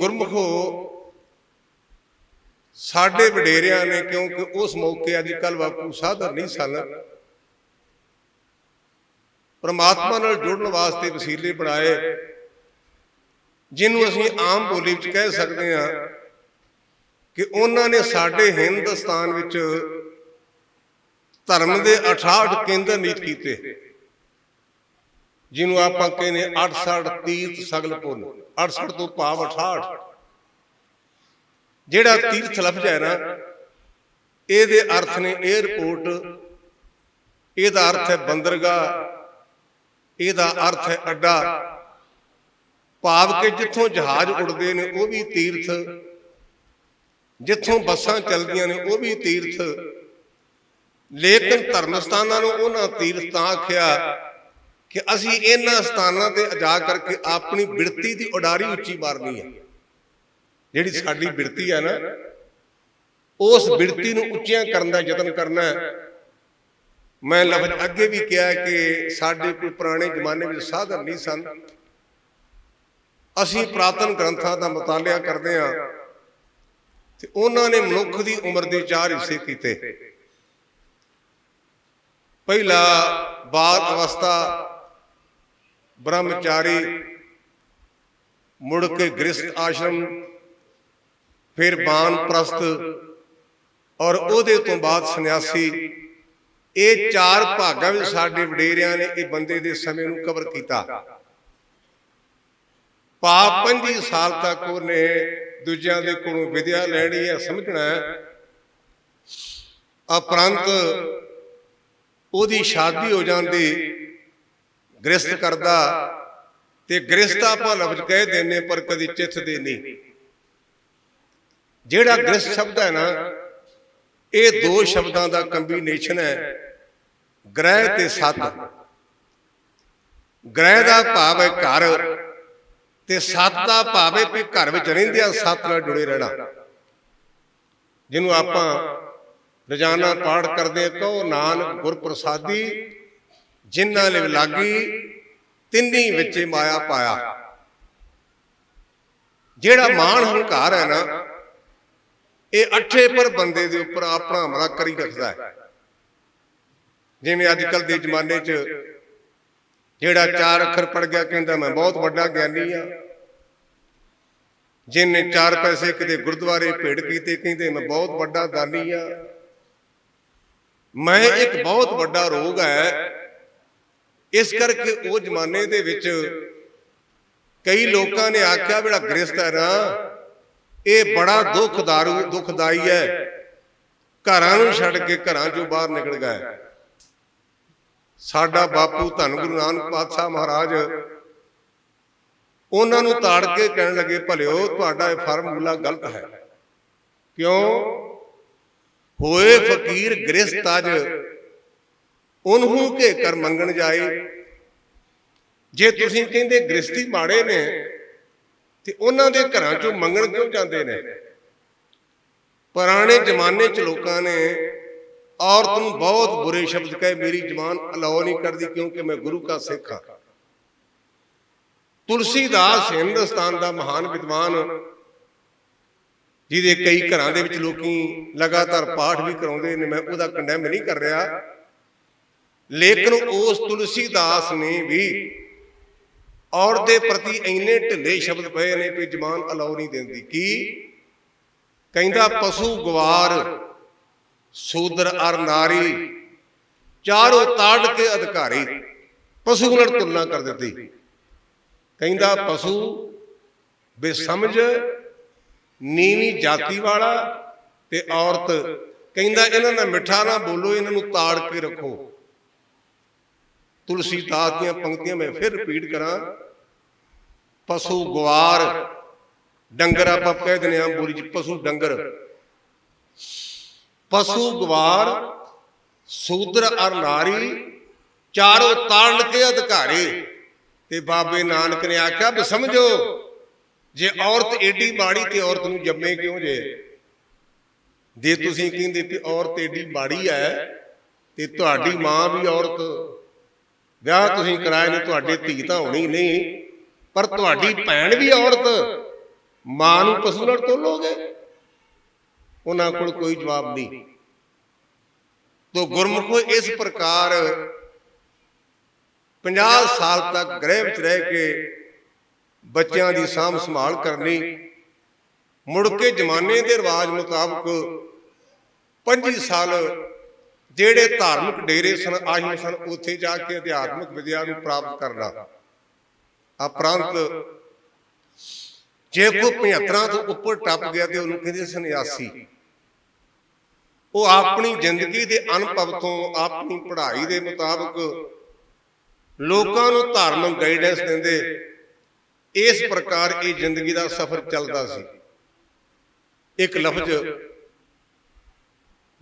ਗੁਰਮੁਖੋ ਸਾਡੇ ਵਡੇਰਿਆਂ ਨੇ ਕਿਉਂਕਿ ਉਸ ਮੌਕੇ ਅੱਜ ਕੱਲ ਬਾਪੂ ਸਾਧਰ ਨਹੀਂ ਸਨ। ਪ੍ਰਮਾਤਮਾ ਨਾਲ ਜੁੜਨ ਵਾਸਤੇ ਵਸੀਲੇ ਬਣਾਏ। ਜਿਹਨੂੰ ਅਸੀਂ ਆਮ ਬੋਲੀ ਵਿੱਚ ਕਹਿ ਸਕਦੇ ਹਾਂ ਕਿ ਉਹਨਾਂ ਨੇ ਸਾਡੇ ਹਿੰਦੁਸਤਾਨ ਵਿੱਚ ਧਰਮ ਦੇ 68 ਕੇਂਦਰ ਨੀਤ ਕੀਤੇ। ਜਿਹਨੂੰ ਆਪਾਂ ਕਹਿੰਦੇ 68 ਤੀਰਥ ਸਗਲ ਪੁੰਨ। 68 ਤੋਂ ਭਾਵ 68 ਜਿਹੜਾ ਤੀਰਥ ਲਫ਼ਜ਼ ਹੈ ਨਾ, ਇਹਦੇ ਅਰਥ ਨੇ 에어ਪੋਰਟ ਇਹਦਾ ਅਰਥ ਹੈ ਬੰਦਰਗਾਹ। ਇਹਦਾ ਅਰਥ ਹੈ ਅੱਡਾ। ਭਾਵ ਕਿ ਜਿੱਥੋਂ ਜਹਾਜ਼ ਉੱਡਦੇ ਨੇ, ਉਹ ਵੀ ਤੀਰਥ। ਜਿੱਥੋਂ ਬੱਸਾਂ ਚੱਲਦੀਆਂ ਨੇ, ਉਹ ਵੀ ਤੀਰਥ। ਲੇਕਿਨ ਧਰਮ ਸਥਾਨਾਂ ਨੂੰ ਉਹਨਾਂ ਤੀਰਥ ਤਾਂ ਆਖਿਆ ਕਿ ਅਸੀਂ ਇਹਨਾਂ ਸਥਾਨਾਂ ਤੇ ਜਾ ਕਰਕੇ ਆਪਣੀ ਬਿਰਤੀ ਦੀ ਉਡਾਰੀ ਉੱਚੀ ਮਾਰਨੀ ਹੈ। ਜਿਹੜੀ ਸਾਡੀ ਬਿਰਤੀ ਹੈ ਨਾ ਉਸ ਬਿਰਤੀ ਨੂੰ ਉੱਚੀਆਂ ਕਰਨ ਦਾ ਯਤਨ ਕਰਨਾ ਹੈ। ਮੈਂ ਲਫ਼ਜ਼ ਅੱਗੇ ਵੀ ਕਿਹਾ ਕਿ ਸਾਡੇ ਕੋਈ ਪੁਰਾਣੇ ਜ਼ਮਾਨੇ ਵਿੱਚ ਸਾਧਨ ਨਹੀਂ ਸਨ। ਅਸੀਂ ਪ੍ਰਾਤਨ ਗ੍ਰੰਥਾਂ ਦਾ ਮਤਾਲਿਆ ਕਰਦੇ ਹਾਂ। ਤੇ ਉਹਨਾਂ ਨੇ ਮਨੁੱਖ ਦੀ ਉਮਰ ਦੇ ਚਾਰ ਹਿੱਸੇ ਕੀਤੇ। ਪਹਿਲਾ ਬਾਲ ਅਵਸਥਾ ਬ੍ਰਹਮਚਾਰੀ ਮੁੜ ਕੇ ਗ੍ਰਸਥ ਆਸ਼ਰਮ ਫਿਰ ਬਾਨ ਪ੍ਰਸਤ ਔਰ ਉਹਦੇ ਤੋਂ ਬਾਅਦ ਸੰਨਿਆਸੀ। ਇਹ ਚਾਰ ਭਾਗਾਂ ਵਿੱਚ ਸਾਡੇ ਵਡੇਰਿਆਂ ਨੇ ਇਹ ਬੰਦੇ ਦੇ ਸਮੇਂ ਨੂੰ ਕਵਰ ਕੀਤਾ। ਪਾਪ 25 ਸਾਲ ਤੱਕ ਉਹਨੇ ਦੂਜਿਆਂ ਦੇ ਕੋਲੋਂ ਵਿਦਿਆ ਲੈਣੀ ਹੈ ਸਮਝਣਾ ਹੈ। ਅਪਰੰਤ ਉਹਦੀ ਸ਼ਾਦੀ ਹੋ ਜਾਂਦੀ। ਗ੍ਰਸਤ ਕਰਦਾ ਤੇ ਗ੍ਰਸਤ ਆਪਾਂ ਲਫ਼ਜ਼ ਕਹਿ ਦਿੰਨੇ ਪਰ ਕਦੀ ਚਿੱਥ ਦੇ ਨਹੀਂ। ਜਿਹੜਾ ਗ੍ਰਸਤ ਸ਼ਬਦ ਹੈ ਨਾ ਇਹ ਦੋ ਸ਼ਬਦਾਂ ਦਾ ਕੰਬੀਨੇਸ਼ਨ ਹੈ। ਗ੍ਰਹਿ ਤੇ ਸਤ। ਗ੍ਰਹਿ ਦਾ ਭਾਵ ਹੈ ਘਰ ਤੇ ਸਤ ਦਾ ਭਾਵ ਹੈ ਕਿ ਘਰ ਵਿੱਚ ਰਹਿੰਦਿਆਂ ਸਤ ਨਾਲ ਜੁੜੇ ਰਹਿਣਾ। ਜਿਹਨੂੰ ਆਪਾਂ ਰੋਜ਼ਾਨਾ ਪਾਠ ਕਰਦੇ ਕਹੋ ਨਾਨਕ ਗੁਰ ਪ੍ਰਸਾਦੀ ਜਿਨ੍ਹਾਂ ਨੇ ਲਾਗੀ ਤਿੰਨੀ ਵਿੱਚ ਮਾਇਆ ਪਾਇਆ। ਜਿਹੜਾ ਮਾਣ ਹੰਕਾਰ ਹੈ ਨਾ ਇਹ ਅੱਠੇ ਪਰ ਬੰਦੇ ਦੇ ਉੱਪਰ ਆਪਣਾ ਹਮਲਾ ਕਰੀ ਰੱਖਦਾ ਹੈ। ਜਿਵੇਂ ਅੱਜ ਕੱਲ ਦੇ ਜ਼ਮਾਨੇ 'ਚ ਜਿਹੜਾ ਚਾਰ ਅੱਖਰ ਪੜ ਗਿਆ ਕਹਿੰਦਾ ਮੈਂ ਬਹੁਤ ਵੱਡਾ ਗਿਆਨੀ ਆ। ਜਿਹਨੇ ਚਾਰ ਪੈਸੇ ਕਿਤੇ ਗੁਰਦੁਆਰੇ ਭੇੜ ਕੀਤੇ ਕਹਿੰਦੇ ਮੈਂ ਬਹੁਤ ਵੱਡਾ ਦਾਨੀ ਆ। ਮੈਂ ਇੱਕ ਬਹੁਤ ਵੱਡਾ ਰੋਗ ਹੈ ਇਸ ਕਰਕੇ ਉਹ ਜ਼ਮਾਨੇ ਦੇ ਵਿੱਚ ਕਈ ਲੋਕਾਂ ਨੇ ਆਖਿਆ ਜਿਹੜਾ ਗ੍ਰਸਤ ਹੈ ਨਾ ਇਹ ਬੜਾ ਦੁਖਦਾਰੂ ਦੁਖਦਾਈ ਹੈ। ਘਰਾਂ ਨੂੰ ਛੱਡ ਕੇ ਘਰਾਂ ਚੋਂ ਬਾਹਰ ਨਿਕਲ ਗਿਆ ਸਾਡਾ ਬਾਪੂ ਧੰਨ ਗੁਰੂ ਨਾਨਕ ਪਾਤਸ਼ਾਹ ਮਹਾਰਾਜ ਉਹਨਾਂ ਨੂੰ ਤਾੜ ਕੇ ਕਹਿਣ ਲੱਗੇ ਭਲਿਓ ਤੁਹਾਡਾ ਇਹ ਫਾਰਮੂਲਾ ਗਲਤ ਹੈ। ਕਿਉਂ? ਹੋਏ ਫਕੀਰ ਗ੍ਰਸਤ ਅਜ ਉਹਨੂੰ ਕੇ ਕਰ ਮੰਗਣ ਜਾਏ। ਜੇ ਤੁਸੀਂ ਕਹਿੰਦੇ ਗ੍ਰਸਤੀ ਮਾੜੇ ਨੇ, ਤੇ ਉਹਨਾਂ ਦੇ ਘਰਾਂ ਚੋਂ ਮੰਗਣ ਕਿਉਂ ਜਾਂਦੇ ਨੇ? ਪੁਰਾਣੇ ਜ਼ਮਾਨੇ 'ਚ ਲੋਕਾਂ ਨੇ ਔਰਤ ਨੂੰ ਬਹੁਤ ਬੁਰੇ ਸ਼ਬਦ ਕਹੇ, ਮੇਰੀ ਜ਼ਬਾਨ ਅਲਾਉ ਨਹੀਂ ਕਰਦੀ ਕਿਉਂਕਿ ਮੈਂ ਗੁਰੂ ਦਾ ਸਿੱਖ ਹਾਂ। ਤੁਲਸੀਦਾਸ ਹਿੰਦੁਸਤਾਨ ਦਾ ਮਹਾਨ ਵਿਦਵਾਨ, ਜਿਹਦੇ ਕਈ ਘਰਾਂ ਦੇ ਵਿੱਚ ਲੋਕੀ ਲਗਾਤਾਰ ਪਾਠ ਵੀ ਕਰਾਉਂਦੇ ਨੇ, ਮੈਂ ਉਹਦਾ ਕੰਡੈਮ ਨਹੀਂ ਕਰ ਰਿਹਾ ਲੇਕਿਨ ਉਸ ਤੁਲਸੀਦਾਸ ਨੇ ਵੀ ਔਰਤ ਦੇ ਪ੍ਰਤੀ ਇੰਨੇ ਢਿੱਲੇ ਸ਼ਬਦ ਪਏ ਨੇ ਕਿ ਜ਼ਬਾਨ ਅਲਾਉ ਨਹੀਂ ਦਿੰਦੀ। ਕੀ ਕਹਿੰਦਾ ਪਸ਼ੂ ਗਵਾਰ ਸੂਦਰ ਅਰ ਨਾਰੀ ਚਾਰੋਂ ਤਾੜ ਕੇ ਅਧਿਕਾਰੀ ਪਸ਼ੂ ਨਾਲ ਤੁਲਨਾ ਕਰ ਦਿੱਤੀ। ਕਹਿੰਦਾ ਪਸ਼ੂ ਬੇਸਮਝ ਨੀਵੀਂ ਜਾਤੀ ਵਾਲਾ ਤੇ ਔਰਤ ਕਹਿੰਦਾ ਇਹਨਾਂ ਨਾਲ ਮਿੱਠਾ ਨਾ ਬੋਲੋ ਇਹਨਾਂ ਨੂੰ ਤਾੜ ਕੇ ਰੱਖੋ। ਤੁਲਸੀ ਦਾਸ ਦੀਆਂ ਪੰਕਤੀਆਂ ਮੈਂ ਫਿਰ ਰਿਪੀਟ ਕਰਾਂ। ਪਸ਼ੂ ਗਵਾਰ ਡੰਗਰ ਆਪਾਂ ਕਹਿ ਦਿੰਦੇ ਆ ਬੋਲੀ ਚ ਪਸ਼ੂ ਡੰਗਰ। ਪਸ਼ੂ ਗਵਾਰ ਸੂਦਰ ਅਰ ਨਾਰੀ ਚਾਰੋਂ ਤਾੜ ਕੇ ਅਧਿਕਾਰੀ। ਤੇ ਬਾਬੇ ਨਾਨਕ ਨੇ ਆਖਿਆ ਵੀ ਸਮਝੋ ਜੇ ਔਰਤ ਏਡੀ ਮਾੜੀ ਤੇ ਔਰਤ ਨੂੰ ਜੰਮੇ ਕਿਉਂ ਜੇ? ਜੇ? ਤੁਸੀਂ ਕਹਿੰਦੇ ਕਿ ਔਰਤ ਏਡੀ ਮਾੜੀ ਹੈ ਤੇ ਤੁਹਾਡੀ ਮਾਂ ਵੀ ਔਰਤ ਵਿਆਹ ਤੁਸੀਂ ਕਰਾਏ ਨੇ ਤੁਹਾਡੇ ਧੀ ਤਾਂ ਹੋਣੀ ਨਹੀਂ ਪਰ ਤੁਹਾਡੀ ਭੈਣ ਵੀ ਔਰਤ ਮਾਂ ਨੂੰ ਪਸ਼ੂ ਨਾਲ ਤੋਲੋਗੇ? ਉਹਨਾਂ ਕੋਲ ਕੋਈ ਜਵਾਬ ਨਹੀਂ। ਤੋ ਗੁਰਮੁਖੋ ਇਸ ਪ੍ਰਕਾਰ 50 ਸਾਲ ਤੱਕ ਗ੍ਰਹਿ ਵਿੱਚ ਰਹਿ ਕੇ ਬੱਚਿਆਂ ਦੀ ਸਾਂਭ ਸੰਭਾਲ ਕਰਨੀ ਮੁੜ ਕੇ ਜ਼ਮਾਨੇ ਦੇ ਰਿਵਾਜ ਮੁਤਾਬਕ 25 ਸਾਲ ਜਿਹੜੇ ਧਾਰਮਿਕ ਡੇਰੇ ਸਨ ਆਸ਼ਰਮ ਸਨ, ਉੱਥੇ ਜਾ ਕੇ ਅਧਿਆਤਮਿਕ ਵਿਦਿਆ ਨੂੰ ਪ੍ਰਾਪਤ ਕਰਨਾ। ਉਪਰੰਤ ਜੇ ਕੋਈ 75 ਤੋਂ ਉੱਪਰ ਟੱਪ ਗਿਆ ਤੇ ਉਹਨੂੰ ਕਹਿੰਦੇ ਸੰਨਿਆਸੀ। ਉਹ ਆਪਣੀ ਜ਼ਿੰਦਗੀ ਦੇ ਅਨੁਭਵ ਤੋਂ ਆਪਣੀ ਪੜ੍ਹਾਈ ਦੇ ਮੁਤਾਬਕ ਲੋਕਾਂ ਨੂੰ ਧਾਰਮਿਕ ਗਾਈਡੈਂਸ ਦਿੰਦੇ, ਇਸ ਪ੍ਰਕਾਰ ਇਹ ਜ਼ਿੰਦਗੀ ਦਾ ਸਫ਼ਰ ਚੱਲਦਾ ਸੀ। ਇੱਕ ਲਫ਼ਜ਼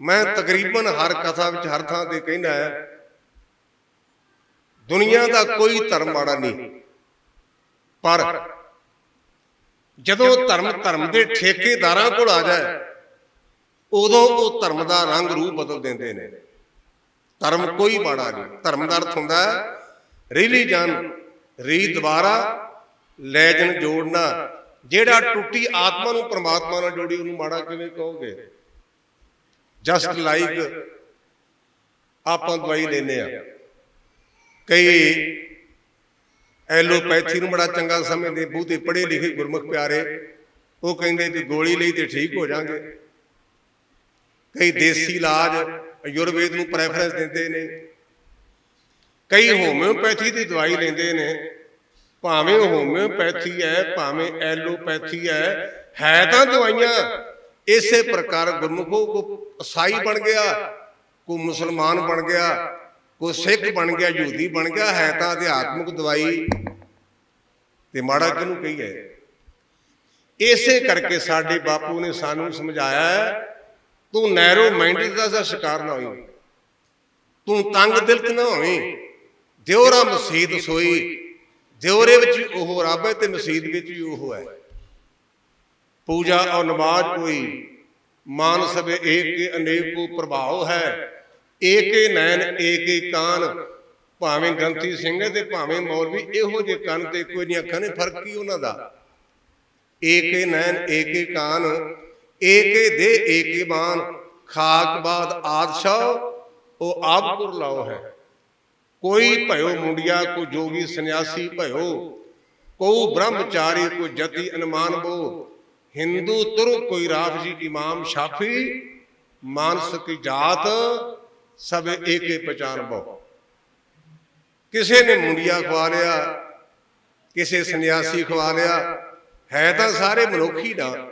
ਮੈਂ ਤਕਰੀਬਨ ਹਰ ਕਥਾ ਵਿੱਚ ਹਰ ਥਾਂ ਤੇ ਕਹਿੰਦਾ ਹੈ, ਦੁਨੀਆ ਦਾ ਕੋਈ ਧਰਮ ਮਾੜਾ ਨਹੀਂ। ਪਰ ਜਦੋਂ ਧਰਮ ਧਰਮ ਦੇ ਠੇਕੇਦਾਰਾਂ ਕੋਲ ਆ ਜਾਏ, ਉਦੋਂ ਉਹ ਧਰਮ ਦਾ ਰੰਗ ਰੂਪ ਬਦਲ ਦਿੰਦੇ ਨੇ। ਧਰਮ ਕੋਈ ਮਾੜਾ ਨਹੀਂ। ਧਰਮ ਦਾ ਅਰਥ ਹੁੰਦਾ ਹੈ ਰਿਲੀਜਨ ਰੀ ਦੁਬਾਰਾ ਲੈਜਨ ਜੋੜਨਾ। ਜਿਹੜਾ ਟੁੱਟੀ ਆਤਮਾ ਨੂੰ ਪ੍ਰਮਾਤਮਾ ਨਾਲ ਜੋੜੀ, ਉਹਨੂੰ ਮਾੜਾ ਕਿਵੇਂ ਕਹੋਗੇ? ਜਸਟ ਲਾਈਕ ਆਪਾਂ ਦਵਾਈ ਲੈਨੇ ਆ। ਕਈ ਐਲੋਪੈਥੀ ਨੂੰ ਬੜਾ ਚੰਗਾ ਸਮਝਦੇ ਬਹੁਤੇ ਪੜ੍ਹੇ ਲਿਖੇ ਗੁਰਮੁਖ ਪਿਆਰੇ ਉਹ ਕਹਿੰਦੇ ਕਿ ਗੋਲੀ ਲਈ ਤੇ ਠੀਕ ਹੋ ਜਾਾਂਗੇ। ਕਈ ਦੇਸੀ ਇਲਾਜ ਆਯੁਰਵੇਦ ਨੂੰ ਪ੍ਰੈਫਰੈਂਸ ਦਿੰਦੇ ਨੇ। ਕਈ ਹੋਮਿਓਪੈਥੀ ਦੀ ਦਵਾਈ ਲੈਂਦੇ ਨੇ। ਭਾਵੇਂ ਹੋਮਿਓਪੈਥੀ ਹੈ ਭਾਵੇਂ ਐਲੋਪੈਥੀ ਹੈ ਹੈ ਤਾਂ ਦਵਾਈਆਂ। ਇਸੇ ਪ੍ਰਕਾਰ ਗੁਰਮੁਖੋ ਕੋ ਈਸਾਈ ਬਣ ਗਿਆ ਕੋ ਮੁਸਲਮਾਨ ਬਣ ਗਿਆ ਕੋ ਸਿੱਖ ਬਣ ਗਿਆ ਯਹੂਦੀ ਬਣ ਗਿਆ ਹੈ ਤਾਂ ਅਧਿਆਤਮਿਕ ਦਵਾਈ। ਤੇ ਮਾੜਾ ਕਿਹਨੂੰ ਕਹੀਏ? ਇਸੇ ਕਰਕੇ ਸਾਡੇ ਬਾਪੂ ਨੇ ਸਾਨੂੰ ਸਮਝਾਇਆ ਹੈ, ਤੂੰ ਨੈਰੋ ਮਾਈਂਡਡ ਦਾ ਸ਼ਿਕਾਰ ਨਾ ਹੋਈ। ਤੂੰ ਤੰਗ ਦਿਲ ਨਾ ਹੋਵੇਂ ਦਿਉਰਾ ਮਸੀਤ ਸੋਈ। ਦਿਉਰੇ ਵਿੱਚ ਵੀ ਉਹ ਰੱਬ ਹੈ ਤੇ ਮਸੀਤ ਵਿੱਚ ਵੀ ਉਹ ਹੈ। ਪੂਜਾ ਔਰ ਨਮਾਜ਼ ਕੋਈ ਮਾਨ ਸਭੇ ਏਕ ਕੇ ਅਨੇਕ ਕੋ ਪ੍ਰਭਾਵ ਹੈ। ਏਕੇ ਨੈਣ, ਏਕੇ ਕਾਨ, ਭਾਵੇਂ ਗੰਤੀ ਸਿੰਘ ਤੇ ਭਾਵੇਂ ਮੌਲਵੀ, ਇਹੋ ਜਿਹੇ ਕੰਨ ਤੇ ਕੋਈ ਨਹੀਂ ਅੱਖਾਂ ਨੇ, ਫ਼ਰਕ ਕੀ ਉਹਨਾਂ ਦਾ? ਏਕੇ ਨੈਣ, ਏਕੇ ਕਾਨ, ਏਕੇ ਦੇ ਏਕੇ ਬਾਨ ਖਾਕ ਬਾਦ ਆਦਸ਼ਾ ਉਹ ਆਪ ਲਾਓ ਹੈ। ਕੋਈ ਭਇਓ ਮੁੰਡਿਆ ਕੋ ਜੋਗੀ ਸੰਨਿਆਸੀ ਭਇਓ ਕੋ ਬ੍ਰਹਮਚਾਰੀ ਕੋ ਜਤੀ ਅਨਮਾਨ ਬੋ ਹਿੰਦੂ ਤੁਰ ਕੋਈ ਰਾਫ ਜੀ ਇਮਾਮ ਸ਼ਾਫੀ ਮਾਨਸ ਕੀ ਜਾਤ, ਸਭ ਏਕੇ ਪਛਾਨ ਬਹੁ। ਕਿਸੇ ਨੇ ਮੁੰਡਿਆ ਖਵਾ ਲਿਆ, ਕਿਸੇ ਸੰਨਿਆਸੀ ਖਵਾ ਲਿਆ, ਹੈ ਤਾਂ ਸਾਰੇ ਮਨੁੱਖ ਹੀ ਨਾ।